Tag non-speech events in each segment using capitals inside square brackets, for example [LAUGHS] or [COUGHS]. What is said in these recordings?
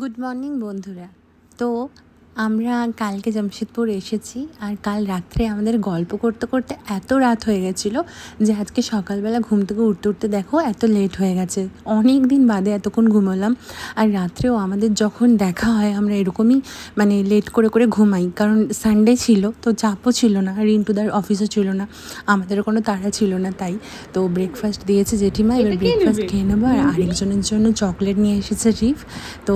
Good morning বন্ধুরা। তো আমরা কালকে জামশেদপুর এসেছি আর কাল রাত্রে আমাদের গল্প করতে করতে এত রাত হয়ে গেছিল যে আজকে সকালবেলা ঘুম থেকে উঠতে উঠতে দেখো এত লেট হয়ে গেছে। অনেক দিন বাদে এতক্ষণ ঘুমোলাম আর রাত্রেও আমাদের যখন দেখা হয় আমরা এরকমই মানে লেট করে করে ঘুমাই। কারণ সানডে ছিল তো চাপও ছিল না রিন্টুদার অফিসও ছিল না আমাদেরও কোনো তাড়া ছিল না তাই। তো ব্রেকফাস্ট দিয়েছে জেঠিমা এবার ব্রেকফাস্ট খেয়ে নেব। আর আরেকজনের জন্য চকলেট নিয়ে এসেছে রিফ। তো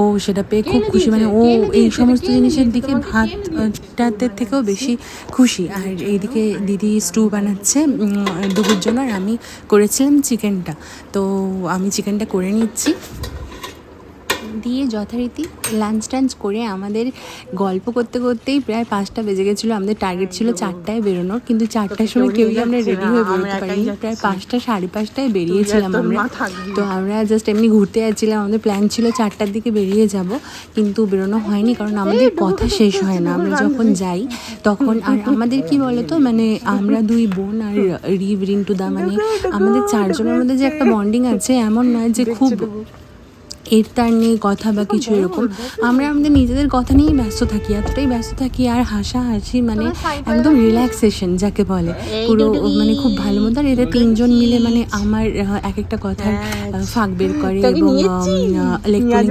ও সেটা পেয়ে খুব খুশি মানে ও এই সমস্ত জিনিসের দিকে ভাতটাতে থেকেও বেশি খুশি। আর এইদিকে দিদি স্টু বানাচ্ছে দুপুর জন্য আর আমি করেছিলাম চিকেনটা তো আমি চিকেনটা করে নিচ্ছি। দিয়ে যথারীতি লাঞ্চ টাঞ্চ করে আমাদের গল্প করতে করতেই প্রায় পাঁচটা বেজে গেছিল। আমাদের টার্গেট ছিল চারটায় বেরোনোর কিন্তু চারটার সময় কেউই আমরা রেডি হয়ে বেরোতে পারিনি। প্রায় পাঁচটা সাড়ে পাঁচটায় বেরিয়েছিলাম আমরা। তো আমরা জাস্ট এমনি ঘুরতে যাচ্ছিলাম। আমাদের প্ল্যান ছিল চারটার দিকে বেরিয়ে যাব কিন্তু বেরোনো হয়নি কারণ আমাদের কথা শেষ হয় না। আমরা যখন যাই তখন আর [LAUGHS] আমাদের কি বলতো মানে আমরা দুই বোন আর রিভ রিন্টুদা মানে আমাদের চারজনের মধ্যে যে একটা বন্ডিং আছে এমন নয় যে খুব এর তার নেই কথা বা কিছু এরকম। আমরা আমাদের নিজেদের কথা নিয়েই ব্যস্ত থাকি এতটাই ব্যস্ত থাকি আর হাসা হাসি মানে একদম রিল্যাক্সেশন যাকে বলে। পুরো মানে খুব ভালো মতো আর এরা তিনজন মিলে মানে আমার এক একটা কথার ফাঁক বের করে এবং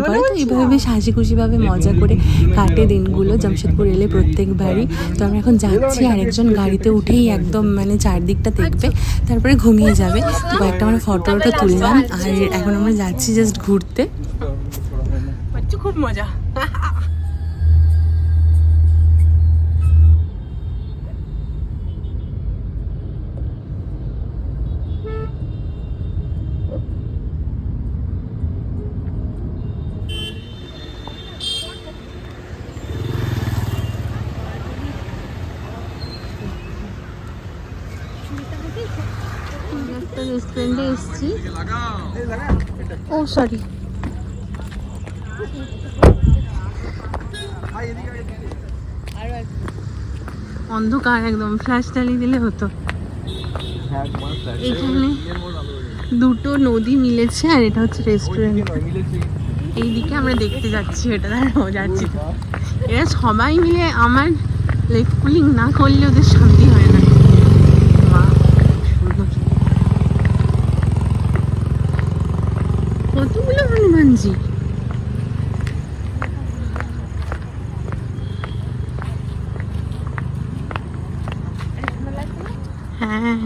করে। তো এইভাবে বেশ হাসি খুশিভাবে মজা করে কাটে দিনগুলো। জামশেদপুর এলে প্রত্যেকবারই। তো আমরা এখন যাচ্ছি আর একজন গাড়িতে উঠেই একদম মানে চারদিকটা দেখবে। তারপরে ঘুমিয়ে যাবে। তো কয়েকটা আমরা ফটো তুললাম। আর এখন আমরা যাচ্ছি জাস্ট ঘুরতে। বাচ্চা খুব মজা একটা রেস্টুরেন্টে এসেছি ও সরি অন্ধকার একদম ফ্ল্যাশ চালিয়ে দিলে হতো। এখানে দুটো নদী মিলেছে আর এটা হচ্ছে রেস্টুরেন্ট এইদিকে আমরা দেখতে যাচ্ছি, এটা দাঁড়াও যাচ্ছি। এরা সবাই মিলে আমার লেগ পুলিং না করলে ওদের শান্তি হয় না। কতগুলো হনুমানজি হ্যাঁ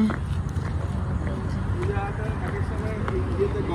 গঙ্গা আরতি হয়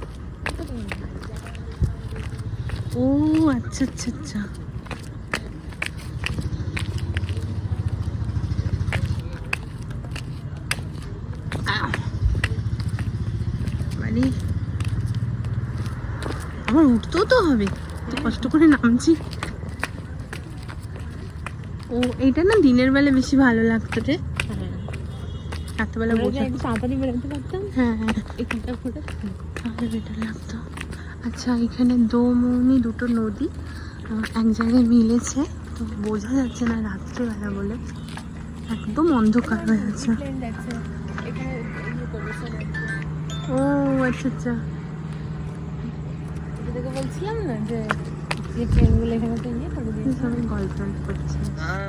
ও আচ্ছা আচ্ছা আচ্ছা। মানে আমার উঠতেও তো হবে কষ্ট করে নামছি। ও এইটা না দিনের বেলা বেশি ভালো লাগতো রে। রাত্রেবেলা বসে তাড়াতাড়ি বেরোতে পারতাম। হ্যাঁ হ্যাঁ। তাহলে বেটার লাগতো। আচ্ছা এখানে দোমনি দুটো নদী এক জায়গায় মিলেছে। তো বোঝা যাচ্ছে না রাত্রেবেলা বলে। একদম অন্ধকার হয়ে আছে। ও আচ্ছা আচ্ছা। বলছিলাম না যে যে ট্রেনগুলো এখানে তো করে গল্প টল্প করছে। হ্যাঁ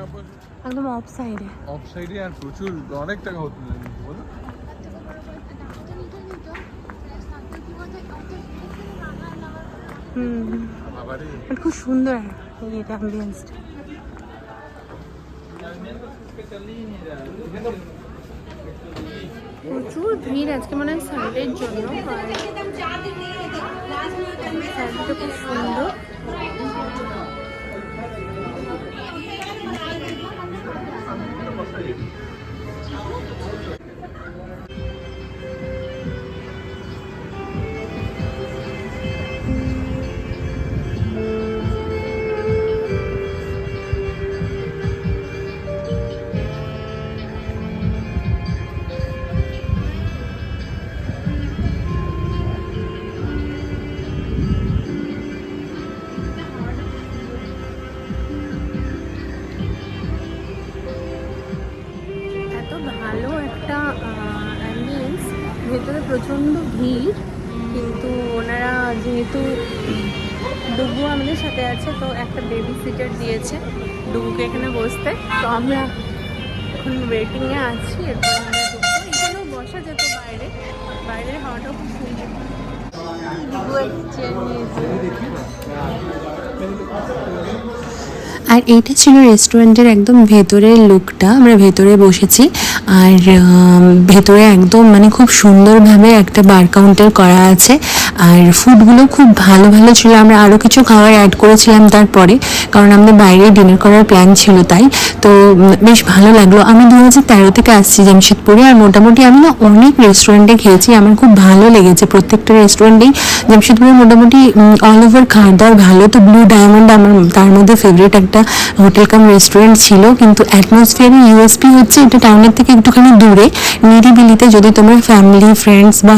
একদম অফ সাইডে অফ সাইডে আর প্রচুর অনেক টাকা হতো বলো? হুম। খুব সুন্দর এই এটা অ্যাম্বিয়েন্সটা প্রচুর ভিড় আজকে মনে হয় সানডের জন্য। সানডেটা খুব সুন্দর। ভিড়, কিন্তু ওনারা যেহেতু ডুবু আমাদের সাথে আছে, তো একটা বেবি সিটার দিয়েছে ডুবুকে এখানে বসতে। তো আমরা এখন ওয়েটিংয়ে আছি, এরপর আমরা ঢুকবো। এখানেও বসা যেত বাইরে, বাইরের হাওয়াটাও খুব সুন্দর। ডুবু নিয়েছে আর এইটা ছিল রেস্টুরেন্টের একদম ভেতরের লুকটা আমরা ভেতরে বসেছি। আর ভেতরে একদম মানে খুব সুন্দরভাবে একটা বার কাউন্টার করা আছে। আর ফুডগুলো খুব ভালো ভালো ছিল। আমরা আরও কিছু খাবার অ্যাড করেছিলাম তারপরে, কারণ আমাদের বাইরে ডিনার করার প্ল্যান ছিল তাই। তো বেশ ভালো লাগল। আমি দু হাজার তেরো থেকে আসছি জামশেদপুরে, আর মোটামুটি আমি না অনেক রেস্টুরেন্টে খেয়েছি। আমার খুব ভালো লেগেছে। প্রত্যেকটা রেস্টুরেন্টেই জামশেদপুরে মোটামুটি অল ওভার খাওয়া দাওয়ার ভালো তো ব্লু ডায়মন্ড আমার তার মধ্যে ফেভারিট একটা হোটেল কাম রেস্টুরেন্ট ছিল। কিন্তু অ্যাটমসফিয়ারের ইউএসপি হচ্ছে এটা টাউনের থেকে একটুখানি দূরে। নিরিবিলিতে যদি তোমরা ফ্যামিলি ফ্রেন্ডস বা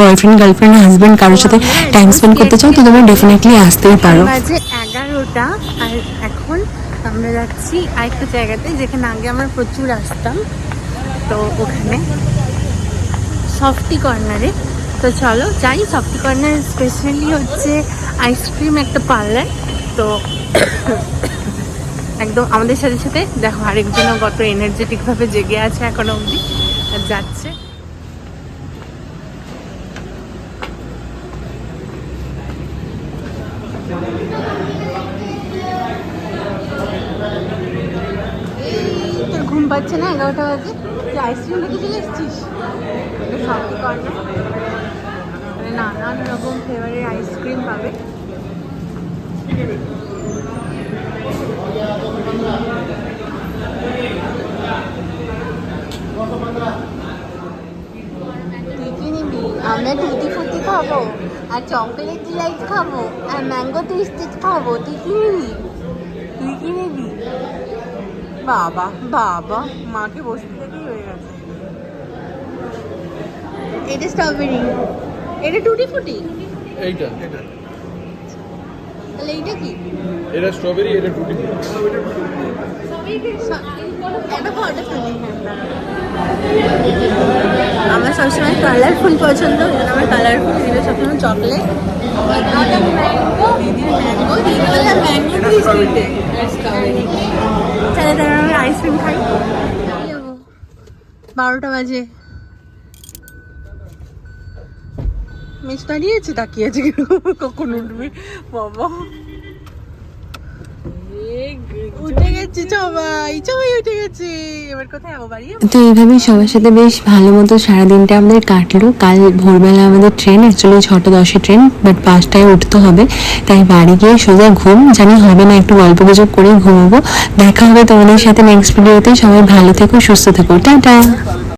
বয়ফ্রেন্ড গার্লফ্রেন্ড হাজব্যান্ড কারোর সাথে টাইম স্পেন্ড করতে চাও তো তোমরা ডেফিনেটলি আসতেই পারো। এগারোটা আর এখন আমরা যাচ্ছি আরেকটা জায়গাতে যেখানে আগে আমরা প্রচুর আসতাম। তো ওখানে সফটি কর্নারে তো চলো যাই সফটি কর্নার স্পেশালি হচ্ছে আইসক্রিম একটা পার্লার তো [COUGHS] একদম আমাদের সাথে সাথে দেখো আরেকজনও কত এনার্জেটিকভাবে জেগে আছে এখনও অবধি। আর যাচ্ছে। ঘুম পাচ্ছে না, এগারোটা বাজে। আইসক্রিম রেখে চলে এসেছিস? কর্নার নানান রকম ফ্লেভারের আইসক্রিম পাবে। তুই কি নিবি আমরা টুটি ফুটি খাব আর চকলেট ডিলাইট খাব আর ম্যাঙ্গো টেস্টেড খাব তুই কি নিবি তুই কি নিবি বাবা বাবা মাকে বসতে থেকেই হয়ে গেছে। এটা স্ট্রবেরি এটা টুটি ফুটি? এইটা। তাহলে এইটা কি? এটা স্ট্রবেরি এটা টুটি ফটো। তুলি আমার সবসময় কালারফুল পছন্দ কারণ আমার কালারফুল ছিল সবসময় চকলেট আইসক্রিম খাই। বারোটা বাজে। তো এইভাবেই সবার সাথে বেশ ভালো মতো সারাদিনটা আমাদের কাটলো। কাল ভোরবেলা আমাদের ট্রেন অ্যাকচুয়ালি ছটা দশে ট্রেন বাট পাঁচটায় উঠতে হবে। তাই বাড়ি গিয়ে সোজা ঘুম, জানি হবে না, একটু গল্প গুজব করেই ঘুমাবো। দেখা হবে তোমাদের সাথে নেক্সট ভিডিওতে সবাই ভালো থেকো, সুস্থ থেকো। টাটা!